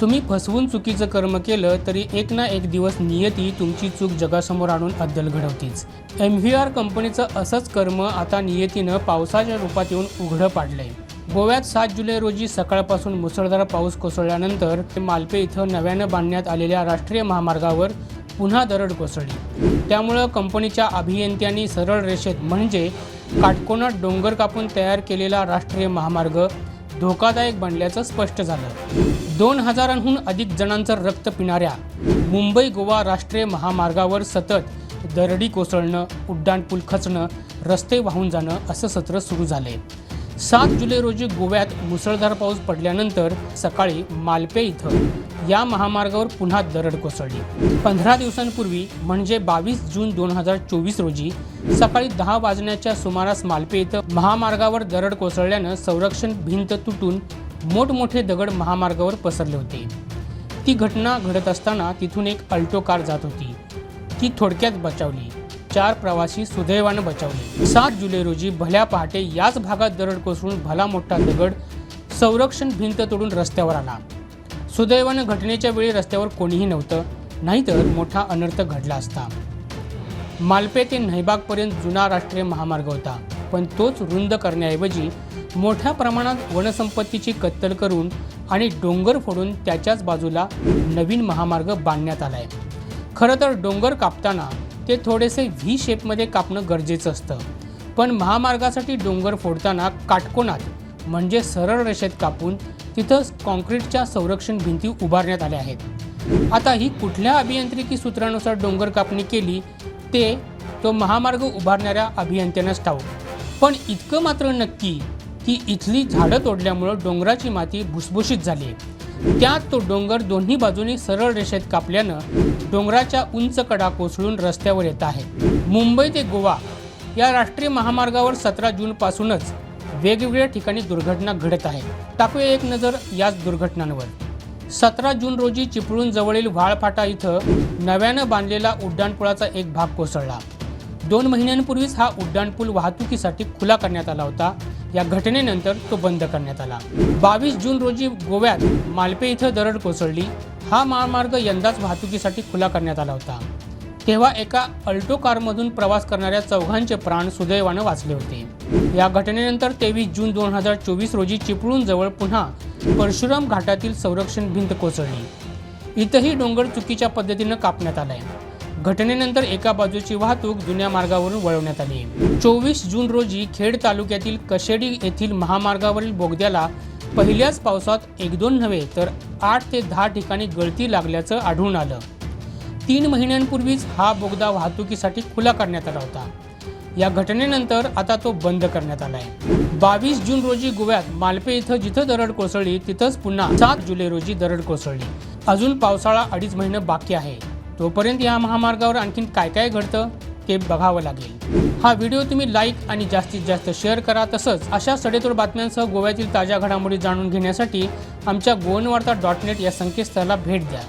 तुम्ही फसवून चुकीचं कर्म केलं तरी एक ना एक दिवस नियती तुमची चूक जगासमोर आणून अद्दल घडवतीच. एम व्ही आर कंपनीचं असंच कर्म आता नियतीनं पावसाच्या रूपात येऊन उघडं पाडलंय. गोव्यात सात जुलै रोजी सकाळपासून मुसळधार पाऊस कोसळल्यानंतर मालपे इथं नव्यानं बांधण्यात आलेल्या राष्ट्रीय महामार्गावर पुन्हा दरड कोसळली. त्यामुळं कंपनीच्या अभियंत्यांनी सरळ रेषेत म्हणजे काटकोनात डोंगर कापून तयार केलेला राष्ट्रीय महामार्ग धोकादायक बनल्याचं स्पष्ट झालं. दोन हजारांहून अधिक जणांचं रक्त पिणाऱ्या मुंबई गोवा राष्ट्रीय महामार्गावर सतत दरडी कोसळणं उड्डाणपूल खचणं रस्ते वाहून जाणं असं सत्र सुरू झालंय सात जुलै रोजी गोव्यात मुसळधार पाऊस पडल्यानंतर सकाळी मालपे इथं या महामार्गावर पुन्हा दरड कोसळली. पंधरा दिवसांपूर्वी म्हणजे बावीस जून दोन हजार चोवीस रोजी सकाळी दहा वाजण्याच्या सुमारास मालपे इथं महामार्गावर दरड कोसळल्यानं संरक्षण भिंत तुटून मोठमोठे दगड महामार्गावर पसरले होते. ती घटना घडत असताना तिथून एक अल्टो कार जात होती. ती थोडक्यात बचावली. चार प्रवासी सुदैवानं बचावले. सात जुलै रोजी भल्या पहाटे याच भागात दरड कोसळून भला मोठा दगड संरक्षण भिंत तोडून रस्त्यावर आला. सुदैवानं घटनेच्या वेळी रस्त्यावर कोणीही नव्हतं नाहीतर मोठा अनर्थ घडला असता. मालपे ते नैबागपर्यंत जुना राष्ट्रीय महामार्ग होता. पण तोच रुंद करण्याऐवजी मोठ्या प्रमाणात वनसंपत्तीची कत्तल करून आणि डोंगर फोडून त्याच्याच बाजूला नवीन महामार्ग बांधण्यात आला आहे खरं तर डोंगर कापताना ते थोडेसे व्ही शेपमध्ये कापणं गरजेचं असतं. पण महामार्गासाठी डोंगर फोडताना काटकोनात म्हणजे सरळ रेषेत कापून तिथंच कॉन्क्रीटच्या संरक्षण भिंती उभारण्यात आल्या आहेत. आता ही कुठल्या अभियांत्रिकी सूत्रानुसार डोंगर कापणी केली ते तो महामार्ग उभारणाऱ्या अभियंत्यांनाच ठाऊक. पण इतकं मात्र नक्की की इथली झाडं तोडल्यामुळं डोंगराची माती भुसभुशीत झाली. त्यात तो डोंगर दोन्ही बाजूनी सरळ रेषेत कापल्यानं डोंगराच्या उंच कडा कोसळून रस्त्यावर येत आहे. मुंबई ते गोवा या राष्ट्रीय महामार्गावर सतरा जूनपासूनच वेगवेगळ्या ठिकाणी दुर्घटना घडत आहे टाकूया एक नजर याच दुर्घटनांवर. सतरा जून रोजी चिपळूण जवळील व्हाळफाटा इथं नव्यानं बांधलेला उड्डाणपुळाचा एक भाग कोसळला. दोन महिन्यांपूर्वीच हा उड्डाणपूल वाहतुकीसाठी खुला करण्यात आला होता. या घटनेनंतर तो बंद करण्यात आला. बावीस जून रोजी गोव्यात मालपे इथं दरड कोसळली. हा महामार्ग यंदाच वाहतुकीसाठी खुला करण्यात आला होता. तेव्हा एका अल्टो कारमधून प्रवास करणाऱ्या चौघांचे प्राण सुदैवानं वाचले होते. या घटनेनंतर तेवीस जून दोन हजार चोवीस रोजी चिपळूण जवळ पुन्हा परशुराम घाटातील संरक्षण भिंत कोसळली. इथंही डोंगर चुकीच्या पद्धतीनं कापण्यात आलाय. घटनेनंतर एका बाजूची वाहतूक जुन्या मार्गावरून वळवण्यात आली. चोवीस जून रोजी खेड तालुक्यातील कशेडी येथील महामार्गावरील बोगद्याला पहिल्याच पावसात एक दोन नव्हे तर आठ ते दहा ठिकाणी गळती लागल्याचं आढळून आलं. तीन महिन्यांपूर्वीच हा बोगदा वाहतुकीसाठी खुला करण्यात आला होता. या घटनेनंतर आता तो बंद करण्यात आलाय. बावीस जून रोजी गोव्यात मालपे इथं जिथं दरड कोसळली तिथंच पुन्हा सात जुलै रोजी दरड कोसळली. अजून पावसाळा अडीच महिने बाकी आहे. तोपर्यंत या महामार्गावर आणखीन काय काय घडतं ते बघावं लागेल. हा व्हिडिओ तुम्ही लाईक आणि जास्तीत जास्त शेअर करा. तसंच अशा सडेतोड बातम्यांसह गोव्यातील ताज्या घडामोडी जाणून घेण्यासाठी आमच्या गोवनवार्ता डॉट नेट या संकेतस्थळाला भेट द्या.